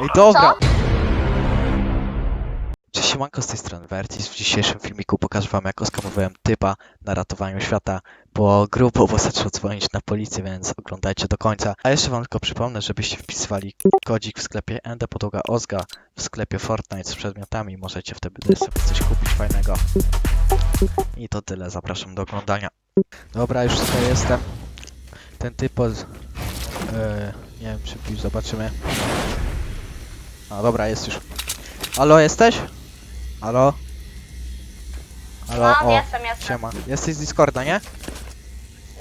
Ej, dobra. Cześć, siemanko, z tej strony Vertis. W dzisiejszym filmiku pokażę wam, jak oskamowałem typa na ratowaniu świata, bo grubo, bo zaczął dzwonić na policję, więc oglądajcie do końca. A jeszcze wam tylko przypomnę, żebyście wpisywali kodzik w sklepie ND podłoga Ozga w sklepie Fortnite z przedmiotami. Możecie wtedy sobie coś kupić fajnego. I to tyle, zapraszam do oglądania. Dobra, już tutaj jestem. Ten typ od... e, nie wiem, czy już zobaczymy. A dobra, jest już. Halo, jesteś? Halo? Halo, No, o, jestem, jestem. siema. Jesteś z Discorda, nie?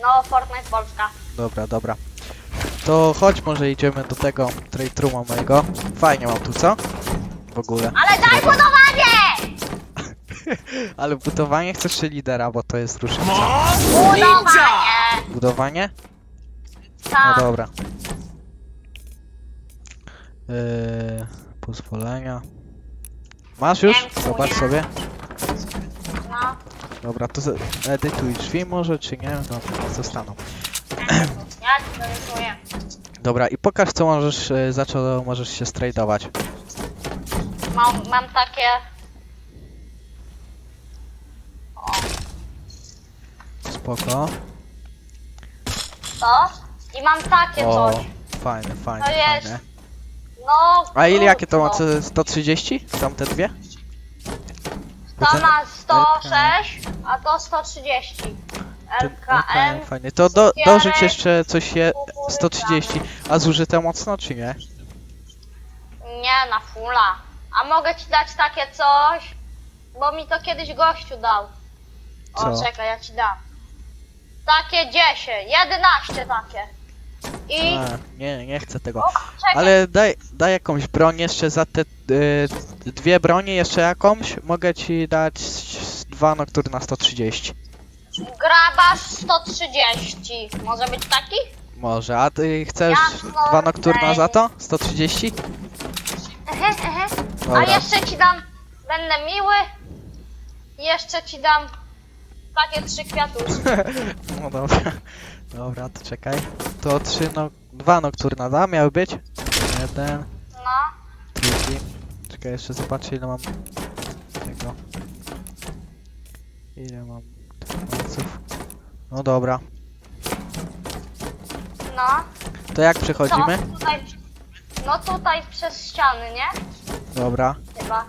No, Fortnite Polska. Dobra, dobra. To chodź, może idziemy do tego trade rooma mojego. Fajnie mam tu, co? W ogóle. Ale daj budowanie! Ale budowanie chcesz czy lidera, bo to jest różnica. Budowanie! Budowanie? No Tak. dobra. Yy, pozwolenia. Masz już? Zobacz sobie. No. Dobra, to edytuj drzwi może, czy nie? No, zostaną. Ja to. Dobra, i pokaż co możesz, y, za co możesz się stradować. Mam, mam takie... O, Spoko. to. I mam takie O, coś. fajne, fajne, To jest fajne. No, A ile jakie to ma? Co, 130? Tamte dwie? To ten- ma 106, a to 130. ten- okej, LKM. fajnie. To do, dorzuć jeszcze coś je, kukurydza. 130. A zużyte mocno, czy nie? Nie, na fula. A mogę ci dać takie coś? Bo mi to kiedyś gościu dał. O, Co? czekaj, ja ci dam. Takie 10, 11 takie. I... A, nie, nie chcę tego. Czekaj. Ale daj, daj jakąś broń jeszcze za te y, dwie bronie, jeszcze jakąś. Mogę ci dać dwa nocturna 130. Grabasz 130. Może być taki? Może, a ty chcesz Jasno, dwa nocturna za to? 130? Ehe, ehe. A Dobra. jeszcze ci dam... Będę miły. Jeszcze ci dam... Takie trzy kwiatuszki. No dobra. Dobra, to czekaj. To trzy no... Dwa nocturna, da? Miały być? Jeden, No. drugi. Czekaj, jeszcze zobaczę ile mam tego. Ile mam palców. No dobra. No. To jak Co? przechodzimy? Tutaj... No tutaj przez ściany, nie? Dobra. Chyba.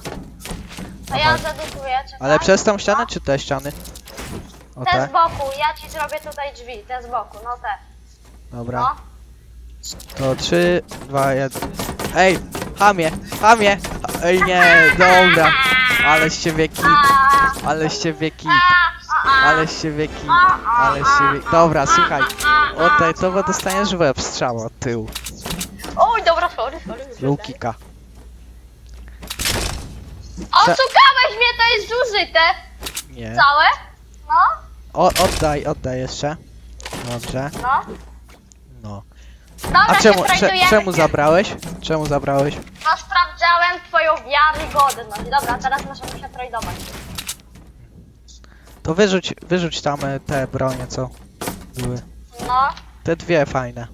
To Aha. ja zadukuję, czekaj. Ale przez tą ścianę czy te ściany? O Te te? z boku, ja ci zrobię tutaj drzwi, te z boku, no te. Dobra. No. To trzy, dwa, jeden. Ej! Hamie! Hamie! Ej nie, dobra. Ale z ciebie kit. Ale z ciebie kit. Ale z ciebie kit. Ale z ciebie... Dobra, słuchaj. Oddaj to, bo dostaniesz w łeb strzała od tyłu. Oj, dobra, sorry, sorry. Low kicka. Oszukałeś mnie, to jest zużyte. Nie. Całe? No, O, oddaj, oddaj jeszcze. Dobrze. no. No. Dobra, A się czemu, cze, czemu zabrałeś? Czemu zabrałeś? No sprawdzałem twoją wiarygodność. Dobra, teraz możemy się tradować. To wyrzuć, wyrzuć tam e, te bronie, co były. No. Te dwie fajne.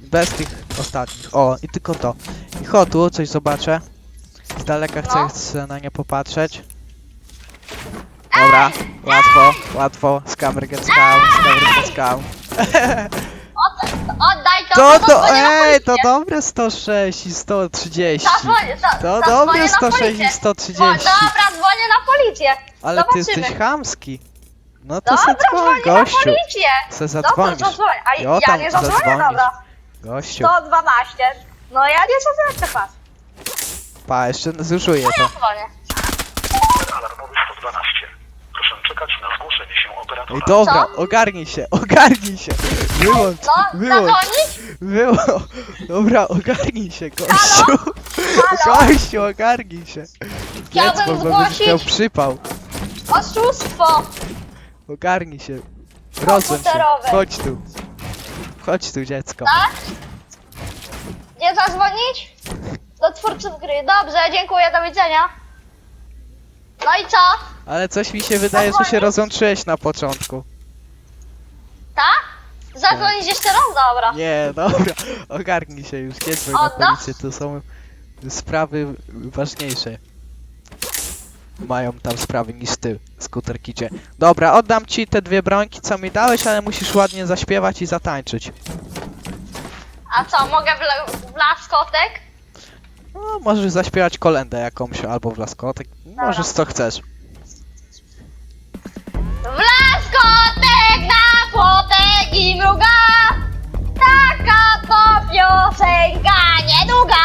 Bez tych ostatnich. O, i tylko to. I chodź tu, coś zobaczę. Z daleka chcę, No. chcę na nie popatrzeć. Dobra, łatwo, łatwo. Scammer get scam, scammer get scam. Od, oddaj to, na ej, to dobre 106 i 130. Zadzwonię, za, To zadzwonię dobre na 106 policję. i 130. Bo, dobra, dzwonię na policję. Ale ty Zobaczymy. jesteś chamski. No to se Dobra, dzwoń, dzwonię na gościu. policję. Se Dobra, zadzwonisz. zadzwonię. A Jo, ja tam nie zadzwonię, zadzwonisz. dobra. Gościu. 112. No ja nie zadzwonię, pas. Pa, jeszcze zużyję Ja to. dzwonię. alarmowy 112. Proszę czekać na zgłoszenie się operatora. Ej, dobra, Co? ogarnij się, ogarnij się. Wyłącz, No, wyłącz, zadzwonić? Wyłącz. Dobra, ogarnij się, gościu. Gościu, ogarnij się. Chciałbym bo byś zgłosić- miał przypał. Oszustwo. Ogarnij się. Rozum się. Komputerowe. Chodź tu. Chodź tu, dziecko. Tak? Gdzie zadzwonić? Do twórców gry. Dobrze, dziękuję, do widzenia. No i co? Ale coś mi się wydaje, że się rozłączyłeś na początku. Tak? Zadzwonić jeszcze raz? Dobra. Nie, dobra. Ogarnij się już, nie dzwoń na policję, tu są sprawy ważniejsze. Mają tam sprawy niż ty, skuter kicie. Dobra, oddam ci te dwie brońki, co mi dałeś, ale musisz ładnie zaśpiewać i zatańczyć. A co, mogę w, w laskotek? No, możesz zaśpiewać kolendę jakąś albo w laskotek. Możesz co chcesz. I mruga. Taka to piosenka niedługa.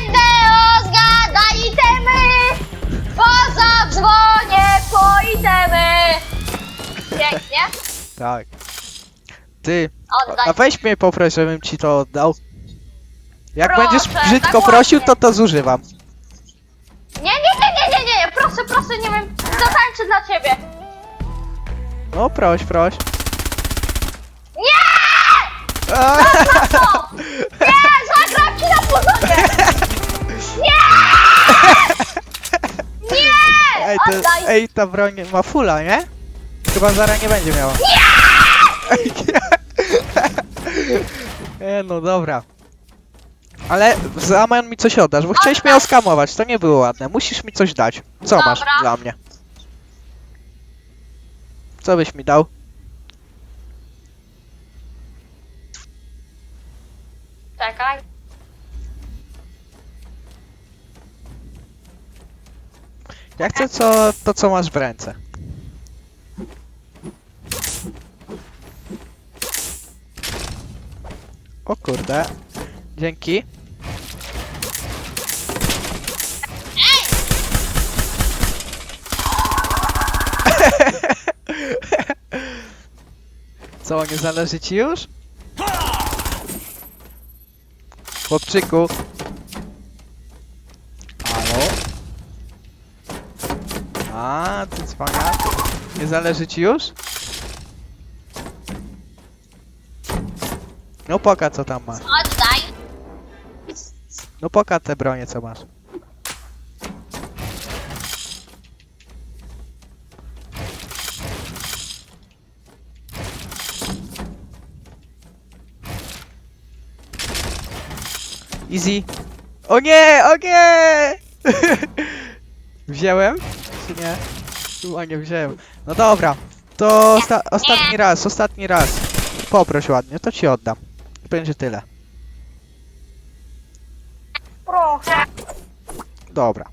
NDO zgadaj itemy. Poza dzwonie po itemy. Pięknie. Tak. Ty, Oddaj. a weź mnie poproś, żebym ci to oddał. Jak Proszę, będziesz brzydko tak prosił, ładnie. to to zużywam. Nie, nie, nie, nie, nie, nie, nie. Proszę, proszę, nie wiem. Zatańczę dla ciebie. No, proś, proś. Nie! Nie! Zagram ci na pozonie! Nie! Nie! Ej, to, Oddaj! ej, ta broń ma fula, nie? Chyba zaraz nie będzie miała. Nie! no dobra. Ale w zamian mi coś oddasz, bo chciałeś mnie oskamować, to nie było ładne. Musisz mi coś dać. Co masz Dobra. dla mnie? Co byś mi dał? Czekaj. Ja chcę co, to, co masz w ręce. O kurde. Dzięki. Co, nie zależy ci już? Chłopczyku. Halo? A, ty cwaniak. Nie zależy ci już? No poka co tam masz. Oddaj. No poka te bronie co masz. Easy. O nie, o nie! Wziąłem? Czy nie? Chyba nie wziąłem. No dobra. To osta ostatni raz, ostatni raz. Poproś ładnie, to ci oddam. Będzie tyle. Proszę. Dobra.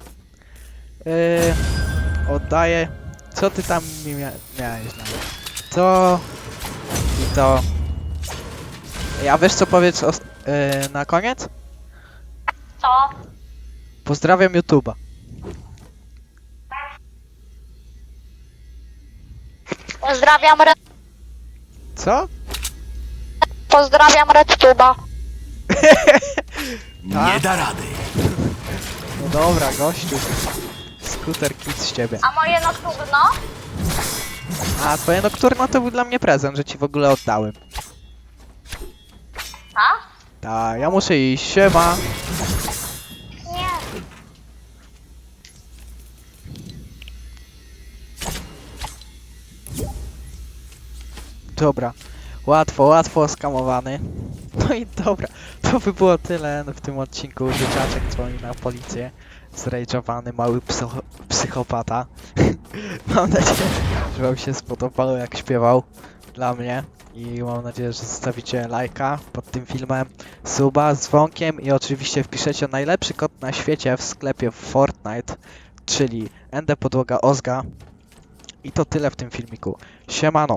Yy, oddaję. Co ty tam mi mia miałeś na? To... I to... Ja wiesz co powiedz yy, na koniec? Co? Pozdrawiam YouTube'a. Pozdrawiam Red... Co? Pozdrawiam RedTube'a. Nie da rady. No dobra, gościu. Skuter kit z ciebie. A moje nocturno? A twoje nocturno to był dla mnie prezent, że ci w ogóle oddałem. A? Tak, ja muszę iść. Siema. Dobra. Łatwo, łatwo skamowany. No i dobra, to by było tyle w tym odcinku. Dzieciaczek dzwoni na policję. Zrajdżowany mały psycho psychopata. mam nadzieję, że wam się spodobało jak śpiewał dla mnie. I mam nadzieję, że zostawicie lajka pod tym filmem, suba z dzwonkiem i oczywiście wpiszecie najlepszy kod na świecie w sklepie Fortnite, czyli ND Podłoga Ozga. I to tyle w tym filmiku. Siemano!